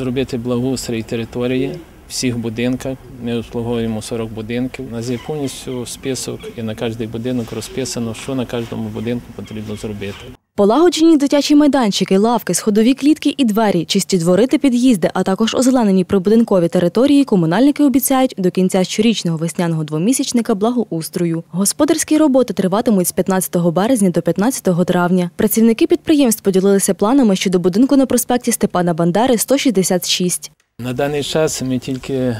Зробити благоустрій території всіх будинках. Ми обслуговуємо 40 будинків. У нас є повністю список і на кожний будинок розписано, що на кожному будинку потрібно зробити. Полагоджені дитячі майданчики, лавки, сходові клітки і двері, чисті двори та під'їзди, а також озеленені прибудинкові території комунальники обіцяють до кінця щорічного весняного двомісячника благоустрою. Господарські роботи триватимуть з 15 березня до 15 травня. Працівники підприємств поділилися планами щодо будинку на проспекті Степана Бандери 166. На даний час ми тільки,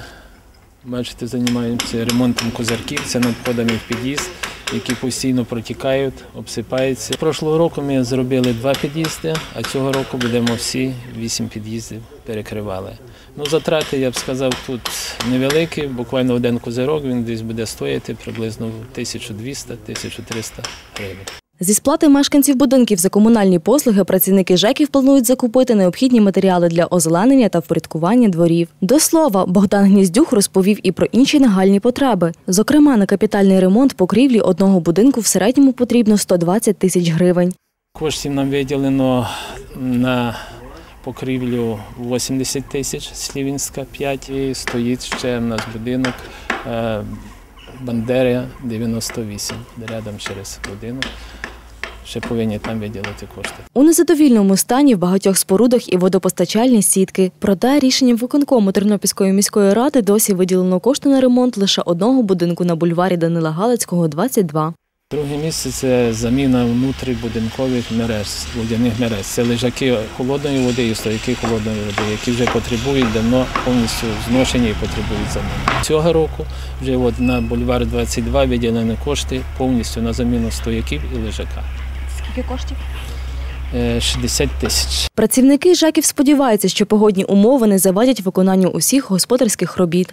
бачите, займаємося ремонтом козарків, це над входами в під'їзд, які постійно протікають, обсипаються. Прошлого року ми зробили два під'їзди, а цього року будемо всі вісім під'їздів перекривали. Ну, затрати, я б сказав, тут невеликі, буквально один козирок, він десь буде стояти приблизно 1200-1300 гривень. Зі сплати мешканців будинків за комунальні послуги працівники ЖЕКів планують закупити необхідні матеріали для озеленення та впорядкування дворів. До слова, Богдан Гніздюх розповів і про інші нагальні потреби. Зокрема, на капітальний ремонт покрівлі одного будинку в середньому потрібно 120 тисяч гривень. Коштів нам виділено на покрівлю 80 тисяч, Слівінська 5, і стоїть ще в нас будинок е, Бандерія 98, рядом через будинок. Ще повинні там виділити кошти. У незадовільному стані в багатьох спорудах і водопостачальні сітки. Проте рішенням виконкому Тернопільської міської ради досі виділено кошти на ремонт лише одного будинку на бульварі Данила Галицького, 22. Друге місце це заміна внутрібудинкових мереж, водяних мереж. Це лежаки холодної води і стояки холодної води, які вже потребують давно повністю зношені і потребують заміни. Цього року вже от на бульвар 22 виділені кошти повністю на заміну стояків і лежака. Скільки коштів? Е, 60 тисяч. Працівники жаків сподіваються, що погодні умови не завадять виконанню усіх господарських робіт.